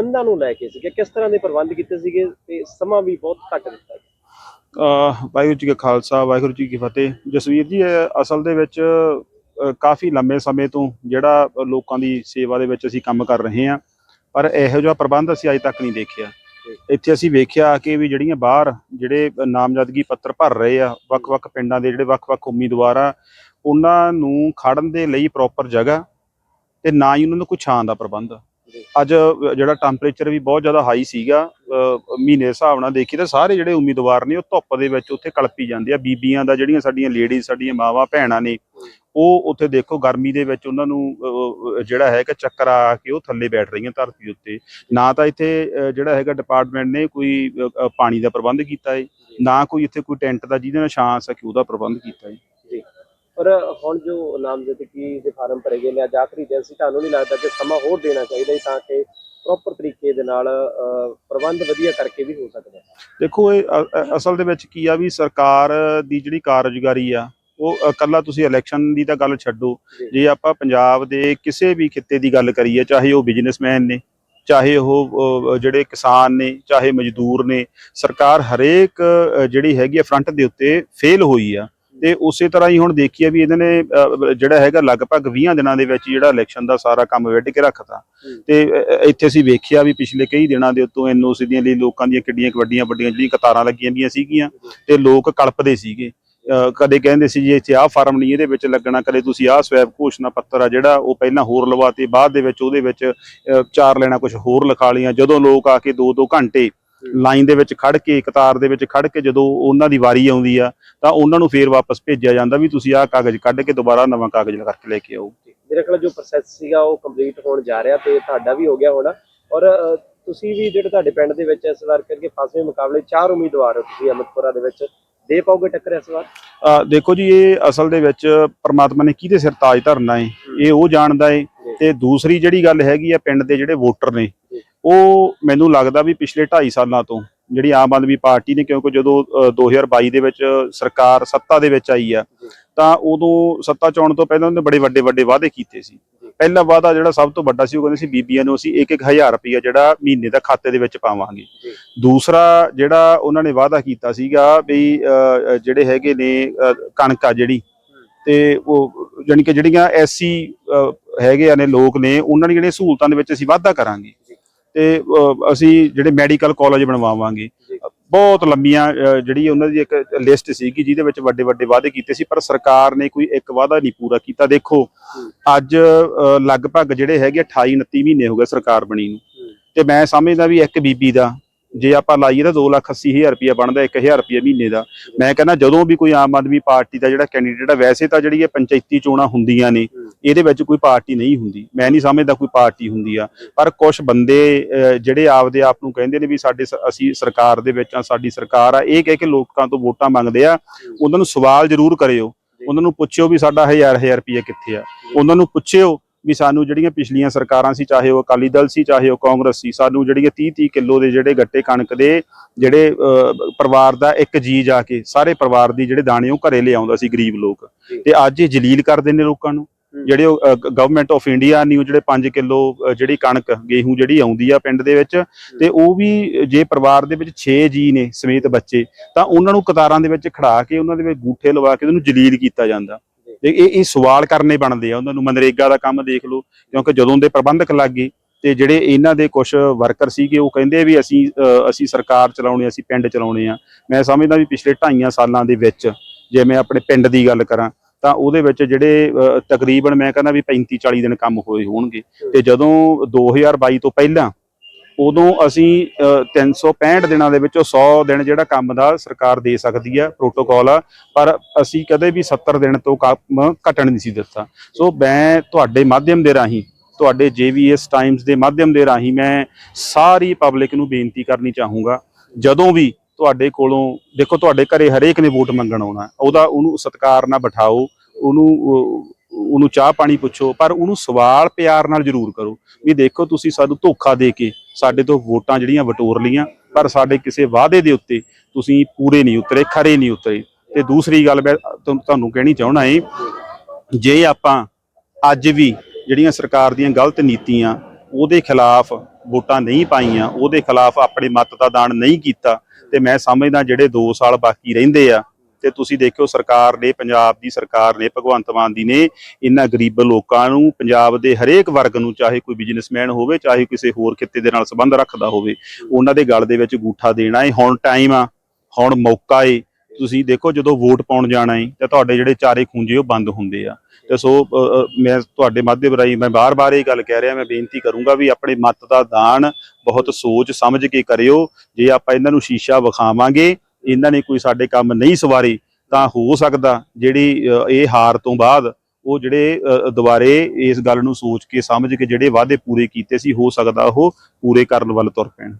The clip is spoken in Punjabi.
ਪ੍ਰਬੰਧਾਂ ਨੂੰ ਲੈ ਕੇ ਸੀਗੇ, ਕਿਸ ਤਰ੍ਹਾਂ ਦੇ ਪ੍ਰਬੰਧ ਕੀਤੇ ਸੀਗੇ ਤੇ ਸਮਾਂ ਵੀ ਬਹੁਤ ਘੱਟ ਦਿੱਤਾ ਗਿਆ? ਵਾਹਿਗੁਰੂ ਜੀ ਕਾ ਖਾਲਸਾ, ਵਾਹਿਗੁਰੂ ਜੀ ਕੀ ਫਤਿਹ। ਜਸਵੀਰ ਜੀ ਅਸਲ ਦੇ ਵਿੱਚ ਕਾਫੀ ਲੰਬੇ ਸਮੇਂ ਤੋਂ ਜਿਹੜਾ ਲੋਕਾਂ ਦੀ ਸੇਵਾ ਦੇ ਵਿੱਚ ਅਸੀਂ ਕੰਮ ਕਰ ਰਹੇ ਹਾਂ, ਪਰ ਇਹੋ ਜਿਹਾ ਪ੍ਰਬੰਧ ਅਸੀਂ ਅਜੇ ਤੱਕ ਨਹੀਂ ਦੇਖਿਆ। ਇੱਥੇ ਅਸੀਂ ਵੇਖਿਆ ਕਿ ਵੀ ਜਿਹੜੀਆਂ ਬਾਹਰ ਜਿਹੜੇ ਨਾਮਜ਼ਦਗੀ ਪੱਤਰ ਭਰ ਰਹੇ ਆ, ਵੱਖ-ਵੱਖ ਪਿੰਡਾਂ ਦੇ ਜਿਹੜੇ ਵੱਖ-ਵੱਖ ਉਮੀਦਵਾਰ ਆ, ਉਹਨਾਂ ਨੂੰ ਖੜਨ ਦੇ ਲਈ ਪ੍ਰੋਪਰ ਜਗ੍ਹਾ ਤੇ ਨਾ ਹੀ ਉਹਨਾਂ ਨੂੰ ਕੋਈ ਛਾਂ ਦਾ ਪ੍ਰਬੰਧ। ਅੱਜ ਜਿਹੜਾ ਟੈਂਪਰੇਚਰ ਵੀ ਬਹੁਤ ਜ਼ਿਆਦਾ ਹਾਈ ਸੀਗਾ ਮਹੀਨੇ ਹਿਸਾਬ ਨਾਲ ਦੇਖੀ ਤਾਂ ਸਾਰੇ ਜਿਹੜੇ ਉਮੀਦਵਾਰ ਨੇ ਉਹ ਧੁੱਪ ਦੇ ਵਿੱਚ ਉੱਥੇ ਕਲਪੀ ਜਾਂਦੇ ਆ। ਬੀਬੀਆਂ ਦਾ ਜਿਹੜੀਆਂ ਸਾਡੀਆਂ ਲੇਡੀਜ਼ ਸਾਡੀਆਂ ਮਾਵਾਂ, ਭੈਣਾਂ ਨੇ, ਉਹ ਉੱਥੇ ਦੇਖੋ ਗਰਮੀ ਦੇ ਵਿੱਚ ਉਹਨਾਂ ਨੂੰ ਜਿਹੜਾ ਹੈਗਾ ਚੱਕਰ ਆ ਕੇ ਉਹ ਥੱਲੇ ਬੈਠ ਰਹੀਆਂ ਧਰਤੀ ਉੱਤੇ। ਨਾ ਤਾਂ ਇੱਥੇ ਜਿਹੜਾ ਹੈਗਾ ਡਿਪਾਰਟਮੈਂਟ ਨੇ ਕੋਈ ਪਾਣੀ ਦਾ ਪ੍ਰਬੰਧ ਕੀਤਾ ਹੈ ਨਾ ਕੋਈ ਇੱਥੇ ਕੋਈ ਟੈਂਟ ਦਾ ਜਿਹਦੇ ਨਾਲ ਛਾਂ ਸਕੇ ਉਹਦਾ ਪ੍ਰਬੰਧ ਕੀਤਾ ਹੈ ਹੁਣ ਜੋ ਨਾਮਜ਼ਦਗੀ ਦੇ ਫਾਰਮ ਭਰੇ ਗਏ ਨੇ ਅੱਜ ਆਖਰੀ ਦਿਨ ਸੀ ਤੁਹਾਨੂੰ ਨਹੀਂ ਲੱਗਦਾ ਕਿ ਸਮਾਂ ਹੋਰ ਦੇਣਾ ਚਾਹੀਦਾ ਤਾਂ ਕਿ ਪ੍ਰੋਪਰ ਤਰੀਕੇ ਦੇ ਨਾਲ ਪ੍ਰਬੰਧ ਵਧੀਆ ਕਰਕੇ ਵੀ ਹੋ ਸਕਦਾ ਦੇਖੋ ਇਹ ਅ- ਅਸਲ ਦੇ ਵਿੱਚ ਕੀ ਆ ਵੀ ਸਰਕਾਰ ਦੀ ਜਿਹੜੀ ਕਾਰਜਕਾਰੀ ਆ ਉਹ ਅ, ਕੱਲਾ ਤੁਸੀਂ ਇਲੈਕਸ਼ਨ ਦੀ ਤਾਂ ਗੱਲ ਛੱਡੋ। ਜੀ। ਜੇ ਆਪਾਂ ਪੰਜਾਬ ਦੇ ਕਿਸੇ ਵੀ ਖਿੱਤੇ ਦੀ ਗੱਲ ਕਰੀਏ ਚਾਹੇ ਉਹ ਬਿਜ਼ਨਸਮੈਨ ਨੇ ਚਾਹੇ ਉਹ ਅ, ਜਿਹੜੇ ਕਿਸਾਨ ਨੇ ਚਾਹੇ ਮਜ਼ਦੂਰ ਨੇ ਸਰਕਾਰ ਹਰੇਕ ਅ, ਜਿਹੜੀ ਹੈਗੀ ਆ ਫਰੰਟ ਦੇ ਉੱਤੇ ਫੇਲ ਹੋਈ ਆ। ਤੇ ਉਸੇ ਤਰ੍ਹਾਂ ਹੀ ਹੁਣ ਦੇਖੀਏ ਵੀ ਇਹਨਾਂ ਨੇ ਜਿਹੜਾ ਹੈਗਾ ਲਗਭਗ 20 ਦਿਨਾਂ ਦੇ ਵਿੱਚ ਜਿਹੜਾ ਇਲੈਕਸ਼ਨ ਦਾ ਸਾਰਾ ਕੰਮ ਵਿੱਢ ਕੇ ਰੱਖਤਾ। ਹੂੰ। ਤੇ ਇੱਥੇ ਅਸੀਂ ਵੇਖਿਆ ਵੀ ਪਿਛਲੇ ਕਈ ਦਿਨਾਂ ਦੇ ਉੱਤੋਂ ਐਨਓਸੀ ਦੀਆਂ ਲਈ ਲੋਕਾਂ ਦੀਆਂ ਕਿੱਡੀਆਂ ਵੱਡੀਆਂ ਵੱਡੀਆਂ ਜਿਹੜੀਆਂ ਕਤਾਰਾਂ ਲੱਗੀਆਂ ਦੀਆਂ ਸੀਗੀਆਂ ਤੇ ਲੋਕ ਕਲਪਦੇ ਸੀਗੇ। ਕਦੇ ਕਹਿੰਦੇ ਸੀ ਜੀ ਇੱਥੇ ਆਹ ਫਾਰਮ ਨਹੀਂ ਇਹਦੇ ਵਿੱਚ ਲੱਗਣਾ ਕਦੇ ਤੁਸੀਂ ਆਹ ਸਵੈਬ ਘੋਸ਼ਣਾ ਪੱਤਰ ਆ ਜਿਹੜਾ ਉਹ ਪਹਿਲਾਂ ਹੋਰ ਲਵਾਤੇ ਬਾਅਦ ਦੇ ਵਿੱਚ ਉਹਦੇ ਵਿੱਚ ਚਾਰ ਲੈਣਾ ਕੁਝ ਹੋਰ ਲਿਖਾ ਲਈਆਂ। ਜਦੋਂ ਲੋਕ ਆ ਕੇ 2-2 ਘੰਟੇ ਲਾਈਨ ਦੇ ਵਿੱਚ ਖੜ ਕੇ ਕਤਾਰ ਦੇ ਵਿੱਚ ਖੜ ਕੇ ਜਦੋਂ ਉਹਨਾਂ ਦੀ ਵਾਰੀ ਆਉਂਦੀ ਆ ਤਾਂ ਉਹਨਾਂ ਨੂੰ ਫੇਰ ਵਾਪਸ ਭੇਜਿਆ ਜਾਂਦਾ ਵੀ ਤੁਸੀਂ ਆਹ ਕਾਗਜ਼ ਕੱਢ ਕੇ ਦੁਬਾਰਾ ਨਵਾਂ ਕਾਗਜ਼ ਕਰਕੇ ਲੈ ਕੇ ਆਓ। ਮੇਰੇ ਖਿਆਲ ਜੋ ਪ੍ਰੋਸੈਸ ਸੀਗਾ ਉਹ ਕੰਪਲੀਟ ਹੋਣ ਜਾ ਰਿਹਾ ਤੇ ਤੁਹਾਡਾ ਵੀ ਹੋ ਗਿਆ ਹੋਣਾ। ਔਰ ਤੁਸੀਂ ਵੀ ਜਿਹੜੇ ਤੁਹਾਡੇ ਪਿੰਡ ਦੇ ਵਿੱਚ ਇਸ ਵਾਰ ਕਰਕੇ ਫਾਸਵੇਂ ਮੁਕਾਬਲੇ ਚਾਰ ਉਮੀਦਵਾਰ ਹੋ ਤੁਸੀਂ ਅਮਰਪੁਰਾ ਦੇ ਵਿੱਚ। ਦੇ ਪਾਓਗੇ ਟੱਕਰ ਇਸ ਵਾਰ? ਦੇਖੋ ਜੀ ਇਹ ਅਸਲ ਦੇ ਵਿੱਚ ਪ੍ਰਮਾਤਮਾ ਨੇ ਕਿਹਦੇ ਸਿਰ ਤਾਜ ਧਰਨਾ ਹੈ। ਇਹ ਉਹ ਜਾਣਦਾ ਹੈ ਤੇ ਦੂਸਰੀ ਜਿਹੜੀ ਗੱਲ ਹੈਗੀ ਆ ਪਿੰਡ ਦੇ ਜਿਹੜੇ ਵੋਟਰ ਨੇ। ਉਹ ਮੈਨੂੰ ਲੱਗਦਾ ਵੀ ਪਿਛਲੇ 2.5 ਸਾਲਾਂ ਤੋਂ ਜਿਹੜੀ ਆਮ ਆਦਮੀ ਪਾਰਟੀ ਨੇ ਕਿਉਂਕਿ ਜਦੋਂ ਅ, 2022 ਦੇ ਵਿੱਚ ਸਰਕਾਰ ਸੱਤਾ ਦੇ ਵਿੱਚ ਆਈ ਆ। ਤਾਂ ਉਦੋਂ ਸੱਤਾ ਚ ਆਉਣ ਤੋਂ ਪਹਿਲਾਂ ਉਹਨੇ ਬੜੇ ਵੱਡੇ ਵੱਡੇ ਵਾਅਦੇ ਕੀਤੇ ਸੀ। ਪਹਿਲਾ ਵਾਅਦਾ ਜਿਹੜਾ ਸਭ ਤੋਂ ਵੱਡਾ ਸੀ ਉਹ ਕਹਿੰਦੇ ਸੀ ਬੀਬੀਆਂ ਨੂੰ ਅਸੀਂ 1-1000 ਰੁਪਇਆ ਜਿਹੜਾ ਮਹੀਨੇ ਦਾ ਖਾਤੇ ਦੇ ਵਿੱਚ ਪਾਵਾਂਗੇ। ਦੂਸਰਾ ਜਿਹੜਾ ਉਹਨਾਂ ਨੇ ਵਾਅਦਾ ਕੀਤਾ ਸੀਗਾ ਵੀ ਜਿਹੜੇ ਹੈਗੇ ਨੇ ਕਣਕ ਆ ਜਿਹੜੀ ਤੇ ਉਹ ਜਾਣੀ ਕਿ ਜਿਹੜੀਆਂ ਐਸੀ ਹੈਗੇ ਆ ਨੇ ਲੋਕ ਨੇ ਉਹਨਾਂ ਦੀ ਜਿਹੜੀਆਂ ਸਹੂਲਤਾਂ ਦੇ ਵਿੱਚ ਅਸੀਂ ਵਾਧਾ ਕਰਾਂਗੇ। ਤੇ ਅਸੀਂ ਜਿਹੜੇ ਮੈਡੀਕਲ ਕਾਲਜ ਬਣਵਾਵਾਂਗੇ। ਬਹੁਤ ਲੰਮੀਆਂ ਜਿਹੜੀ ਉਹਨਾਂ ਦੀ ਇੱਕ ਲਿਸਟ ਸੀਗੀ ਜਿਹਦੇ ਵਿੱਚ ਵੱਡੇ ਵੱਡੇ ਵਾਅਦੇ ਕੀਤੇ ਸੀ ਪਰ ਸਰਕਾਰ ਨੇ ਕੋਈ ਇੱਕ ਵਾਅਦਾ ਨਹੀਂ ਪੂਰਾ ਕੀਤਾ। ਦੇਖੋ ਅੱਜ ਲਗਭਗ ਜਿਹੜੇ ਹੈਗੇ 28 29 ਮਹੀਨੇ ਹੋ ਗਏ ਸਰਕਾਰ ਬਣੀ ਨੂੰ। ਤੇ ਮੈਂ ਸਮਝਦਾ ਵੀ ਇੱਕ ਬੀਬੀ ਦਾ ਜੇ ਆਪਾਂ ਲਾਈਏ ਤਾਂ 280000 ਰੁਪਇਆ ਬਣਦਾ 1000 ਰੁਪਇਆ ਮਹੀਨੇ ਦਾ। ਮੈਂ ਕਹਿੰਦਾ ਜਦੋਂ ਵੀ ਕੋਈ ਆਮ ਆਦਮੀ ਪਾਰਟੀ ਦਾ ਜਿਹੜਾ ਕੈਂਡੀਡੇਟ ਆ ਵੈਸੇ ਤਾਂ ਜਿਹੜੀ ਇਹ ਪੰਚਾਇਤੀ ਚੋਣਾਂ ਹੁੰਦੀਆਂ ਨੇ ਇਹਦੇ ਵਿੱਚ ਕੋਈ ਪਾਰਟੀ ਨਹੀਂ ਹੁੰਦੀ। ਮੈਂ ਨਹੀਂ ਸਮਝਦਾ ਕੋਈ ਪਾਰਟੀ ਹੁੰਦੀ ਆ। ਪਰ ਕੁਝ ਬੰਦੇ ਅਹ, ਜਿਹੜੇ ਆਪਦੇ ਆਪ ਨੂੰ ਕਹਿੰਦੇ ਨੇ ਵੀ ਸਾਡੇ ਅਸੀਂ ਸਰਕਾਰ ਦੇ ਵਿੱਚ ਆ ਸਾਡੀ ਸਰਕਾਰ ਆ ਇਹ ਕਹਿ ਕੇ ਲੋਕਾਂ ਤੋਂ ਵੋਟਾਂ ਮੰਗਦੇ ਆ ਉਹਨਾਂ ਨੂੰ ਸਵਾਲ ਜ਼ਰੂਰ ਕਰਿਓ। ਉਹਨਾਂ ਨੂੰ ਪੁੱਛਿਓ ਵੀ ਸਾਡਾ ਹਜ਼ਾਰ ਹਜ਼ਾਰ ਰੁਪਏ ਕਿੱਥੇ ਆ। ਉਹਨਾਂ ਨੂੰ ਪੁੱਛਿਓ ਵੀ ਸਾਨੂੰ ਜਿਹੜੀਆਂ ਪਿਛਲੀਆਂ ਸਰਕਾਰਾਂ ਸੀ ਚਾਹੇ ਉਹ ਅਕਾਲੀ ਦਲ ਸੀ ਚਾਹੇ ਉਹ ਕਾਂਗਰਸ ਸੀ ਸਾਨੂੰ ਜਿਹੜੀਆਂ 30 30 ਕਿਲੋ ਦੇ ਜਿਹੜੇ ਗੱਟੇ ਕਣਕ ਦੇ ਜਿਹੜੇ ਪਰਿਵਾਰ ਦਾ ਇੱਕ ਜੀ ਜਾ ਕੇ ਸਾਰੇ ਪਰਿਵਾਰ ਦੀ ਜਿਹੜੇ ਦਾਣੇ ਉਹ ਘਰੇ ਲਿਆਉਂਦਾ ਸੀ ਗਰੀਬ ਲੋਕ। ਤੇ ਅੱਜ ਇਹ ਜਲੀਲ ਕਰਦੇ ਨੇ ਲੋਕਾਂ ਨੂੰ। ਜਿਹੜੇ ਗਵਰਨਮੈਂਟ ਆਫ ਇੰਡੀਆ ਨਿਊ ਜਿਹੜੇ 5 ਕਿਲੋ ਜਿਹੜੀ ਕਣਕ ਗੇਹੂੰ ਜਿਹੜੀ ਆਉਂਦੀ ਆ ਪਿੰਡ ਦੇ ਵਿੱਚ ਤੇ ਉਹ ਵੀ ਜੇ ਪਰਿਵਾਰ ਦੇ ਵਿੱਚ 6 ਜੀ ਨੇ ਸਮੇਤ ਬੱਚੇ ਤਾਂ ਉਹਨਾਂ ਨੂੰ ਕਤਾਰਾਂ ਦੇ ਵਿੱਚ ਖੜਾ ਕੇ ਉਹਨਾਂ ਦੇ ਵਿੱਚ ਗੂਠੇ ਲਵਾ ਕੇ ਉਹਨੂੰ ਜਲੀਲ ਕੀਤਾ ਜਾਂਦਾ ਤੇ ਇਹ ਇਹ ਸਵਾਲ ਕਰਨੇ ਬਣਦੇ ਆ। ਉਹਨਾਂ ਨੂੰ ਮਨਰੇਗਾ ਦਾ ਕੰਮ ਦੇਖ ਲਓ, ਕਿਉਂਕਿ ਜਦੋਂ ਦੇ ਪ੍ਰਬੰਧਕ ਲੱਗ ਗਏ ਤੇ ਜਿਹੜੇ ਇਹਨਾਂ ਦੇ ਕੁਝ ਵਰਕਰ ਸੀਗੇ, ਉਹ ਕਹਿੰਦੇ ਵੀ ਅਸੀਂ ਅਸੀਂ ਸਰਕਾਰ ਚਲਾਉਣੀ ਅਸੀਂ ਪਿੰਡ ਚਲਾਉਣੇ ਆ। ਮੈਂ ਸਮਝਦਾ ਵੀ ਪਿਛਲੇ 2.5 ਸਾਲਾਂ ਦੇ ਵਿੱਚ ਜੇ ਮੈਂ ਆਪਣੇ ਪਿੰਡ ਦੀ ਗੱਲ ਕਰਾਂ, ਤਾਂ ਉਹਦੇ ਵਿੱਚ ਜਿਹੜੇ ਤਕਰੀਬਨ ਮੈਂ ਕਹਿੰਦਾ ਵੀ 35 40 ਦਿਨ ਕੰਮ ਹੋਏ ਹੋਣਗੇ। ਤੇ ਜਦੋਂ 2022 ਤੋਂ ਪਹਿਲਾਂ ਉਦੋਂ ਅਸੀਂ ਅ, 365 ਦਿਨਾਂ ਦੇ ਵਿੱਚੋਂ 100 ਦਿਨ ਜਿਹੜਾ ਕੰਮ ਦਾ ਸਰਕਾਰ ਦੇ ਸਕਦੀ ਆ ਪ੍ਰੋਟੋਕਾਲ ਆ ਪਰ ਅਸੀਂ ਕਦੇ ਵੀ 70 ਦਿਨ ਤੋਂ ਕੰਮ ਘਟਣ ਨਹੀਂ ਸੀ ਦਿੱਤਾ। ਸੋ ਮੈਂ ਤੁਹਾਡੇ ਮਾਧਿਅਮ ਦੇ ਰਾਹੀਂ ਤੁਹਾਡੇ JVS ਟਾਈਮਸ ਦੇ ਮਾਧਿਅਮ ਦੇ ਰਾਹੀਂ ਮੈਂ ਸਾਰੀ ਪਬਲਿਕ ਨੂੰ ਬੇਨਤੀ ਕਰਨੀ ਚਾਹੂੰਗਾ ਜਦੋਂ ਵੀ ਤੁਹਾਡੇ ਕੋਲੋਂ ਦੇਖੋ ਤੁਹਾਡੇ ਘਰੇ ਹਰੇਕ ਨੇ ਵੋਟ ਮੰਗਣ ਆਉਣਾ ਉਹਦਾ ਉਹਨੂੰ ਸਤਿਕਾਰ ਨਾਲ ਬਿਠਾਓ ਉਹਨੂੰ ਉਹਨੂੰ ਚਾਹ ਪਾਣੀ ਪੁੱਛੋ, ਪਰ ਉਹਨੂੰ ਸਵਾਲ ਪਿਆਰ ਨਾਲ ਜ਼ਰੂਰ ਕਰੋ ਵੀ ਦੇਖੋ ਤੁਸੀਂ ਸਾਨੂੰ ਧੋਖਾ ਦੇ ਕੇ ਸਾਡੇ ਤੋਂ ਵੋਟਾਂ ਜਿਹੜੀਆਂ ਵਟੋਰ ਲੀਆਂ ਪਰ ਸਾਡੇ ਕਿਸੇ ਵਾਅਦੇ ਦੇ ਉੱਤੇ ਤੁਸੀਂ ਪੂਰੇ ਨਹੀਂ ਉਤਰੇ, ਖਰੇ ਨਹੀਂ ਉਤਰੇ। ਤੇ ਦੂਸਰੀ ਗੱਲ ਮੈਂ ਤੁਹਾਨੂੰ ਕਹਿਣੀ ਚਾਹਣਾ ਏ, ਜੇ ਆਪਾਂ ਅੱਜ ਵੀ ਜਿਹੜੀਆਂ ਸਰਕਾਰ ਦੀਆਂ ਗਲਤ ਨੀਤੀਆਂ ਉਹਦੇ ਖਿਲਾਫ ਵੋਟਾਂ ਨਹੀਂ ਪਾਈਆਂ, ਉਹਦੇ ਖਿਲਾਫ ਆਪਣੇ ਮਤ ਦਾ ਦਾਨ ਨਹੀਂ ਕੀਤਾ, ਤੇ ਮੈਂ ਸਮਝਦਾ ਜਿਹੜੇ 2 ਸਾਲ ਬਾਕੀ ਰਹਿੰਦੇ ਆ ਤੇ ਤੁਸੀਂ ਦੇਖਿਓ ਸਰਕਾਰ ਨੇ, ਪੰਜਾਬ ਦੀ ਸਰਕਾਰ ਨੇ, ਭਗਵੰਤ ਮਾਨ ਦੀ ਨੇ, ਇਹਨਾਂ ਗਰੀਬ ਲੋਕਾਂ ਨੂੰ, ਪੰਜਾਬ ਦੇ ਹਰੇਕ ਵਰਗ ਨੂੰ, ਚਾਹੇ ਕੋਈ ਬਿਜ਼ਨਸਮੈਨ ਹੋਵੇ, ਚਾਹੇ ਕਿਸੇ ਹੋਰ ਖਿੱਤੇ ਦੇ ਨਾਲ ਸੰਬੰਧ ਰੱਖਦਾ ਹੋਵੇ, ਉਹਨਾਂ ਦੇ ਗਲ ਦੇ ਵਿੱਚ ਗੂਠਾ ਦੇਣਾ ਹੈ ਹੁਣ ਟਾਈਮ ਆ, ਹੁਣ ਮੌਕਾ ਏ। ਤੁਸੀਂ ਦੇਖੋ ਜਦੋਂ ਵੋਟ ਪਾਉਣ ਜਾਣਾ ਹੈ ਤਾਂ ਤੁਹਾਡੇ ਜਿਹੜੇ ਚਾਰੇ ਖੂੰਜੇ ਉਹ ਬੰਦ ਹੁੰਦੇ ਆ। ਤੇ ਸੋ ਮੈਂ ਤੁਹਾਡੇ ਮਾਧਿਅਮ ਰਾਹੀਂ, ਮੈਂ ਬਾਰ-ਬਾਰ ਇਹ ਗੱਲ ਕਹਿ ਰਿਹਾ, ਮੈਂ ਬੇਨਤੀ ਕਰੂੰਗਾ ਵੀ ਆਪਣੇ ਮਤ ਦਾ ਦਾਨ ਬਹੁਤ ਸੋਚ ਸਮਝ ਕੇ ਕਰਿਓ। ਜੇ ਆਪਾਂ ਇਹਨਾਂ ਨੂੰ ਸ਼ੀਸ਼ਾ ਵਿਖਾਵਾਂਗੇ ਇਹਨਾਂ ਨੇ ਕੋਈ ਸਾਡੇ ਕੰਮ ਨਹੀਂ ਸਵਾਰੇ ਤਾਂ ਹੋ ਸਕਦਾ ਜਿਹੜੀ ਅ, ਇਹ ਹਾਰ ਤੋਂ ਬਾਅਦ ਉਹ ਜਿਹੜੇ ਅ, ਦੁਬਾਰੇ ਇਸ ਗੱਲ ਨੂੰ ਸੋਚ ਕੇ ਸਮਝ ਕੇ ਜਿਹੜੇ ਵਾਅਦੇ ਪੂਰੇ ਕੀਤੇ ਸੀ ਹੋ ਸਕਦਾ ਉਹ ਪੂਰੇ ਕਰਨ ਵੱਲ ਤੁਰ ਪੈਣ।